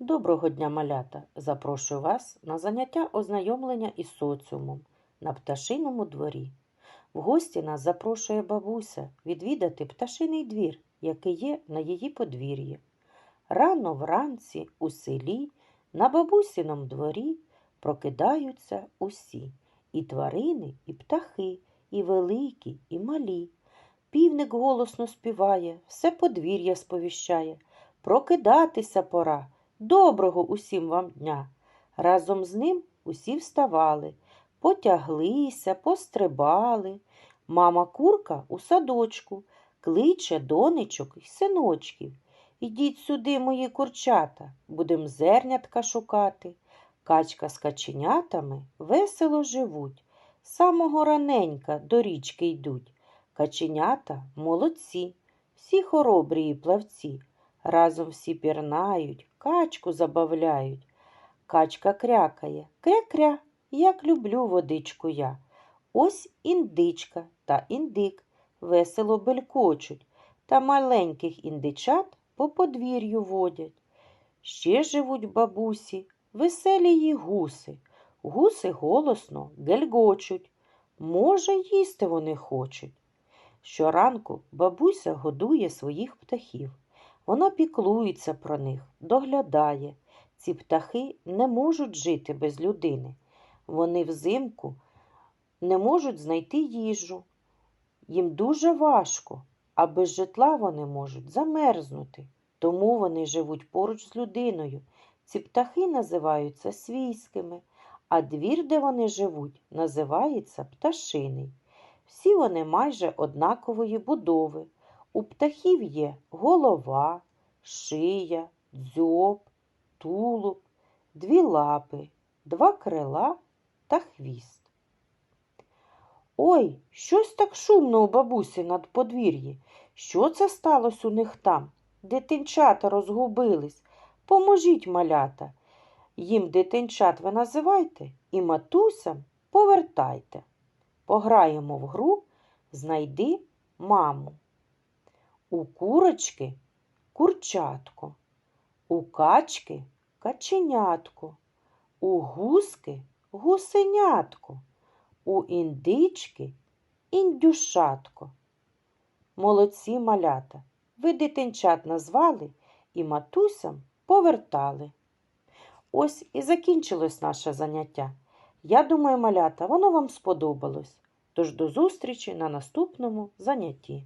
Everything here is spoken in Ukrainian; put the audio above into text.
Доброго дня, малята! Запрошую вас на заняття ознайомлення із соціумом на пташиному дворі. В гості нас запрошує бабуся відвідати пташиний двір, який є на її подвір'ї. Рано вранці у селі на бабусіному дворі прокидаються усі і тварини, і птахи, і великі, і малі. Півник голосно співає, все подвір'я сповіщає. Прокидатися пора. Доброго усім вам дня. Разом з ним усі вставали, потяглися, пострибали. Мама курка у садочку кличе донечок й синочків. Ідіть сюди, мої курчата, будем зернятка шукати. Качка з каченятами весело живуть. Самого раненька до річки йдуть. Каченята молодці, всі хоробрі і плавці. Разом всі пірнають, качку забавляють. Качка крякає, кря-кря, як люблю водичку я. Ось індичка та індик весело белькочуть, та маленьких індичат по подвір'ю водять. Ще живуть бабусі, веселії гуси. Гуси голосно гельгочуть. Може, їсти вони хочуть. Щоранку бабуся годує своїх птахів. Вона піклується про них, доглядає. Ці птахи не можуть жити без людини. Вони взимку не можуть знайти їжу. Їм дуже важко, а без житла вони можуть замерзнути. Тому вони живуть поруч з людиною. Ці птахи називаються свійськими, а двір, де вони живуть, називається пташиний. Всі вони майже однакової будови. У птахів є голова, шия, дзьоб, тулуб, дві лапи, два крила та хвіст. Ой, щось так шумно у бабусі над подвір'ї. Що це сталося у них там? Дитинчата розгубились. Поможіть, малята. Їм дитинчат ви називайте і матусям повертайте. Пограємо в гру Знайди маму. У курочки курчатко, у качки каченятко, у гуски гусенятко, у індички індюшатко. Молодці малята, ви дитинчат назвали і матусям повертали. Ось і закінчилось наше заняття. Я думаю, малята, воно вам сподобалось. Тож до зустрічі на наступному занятті.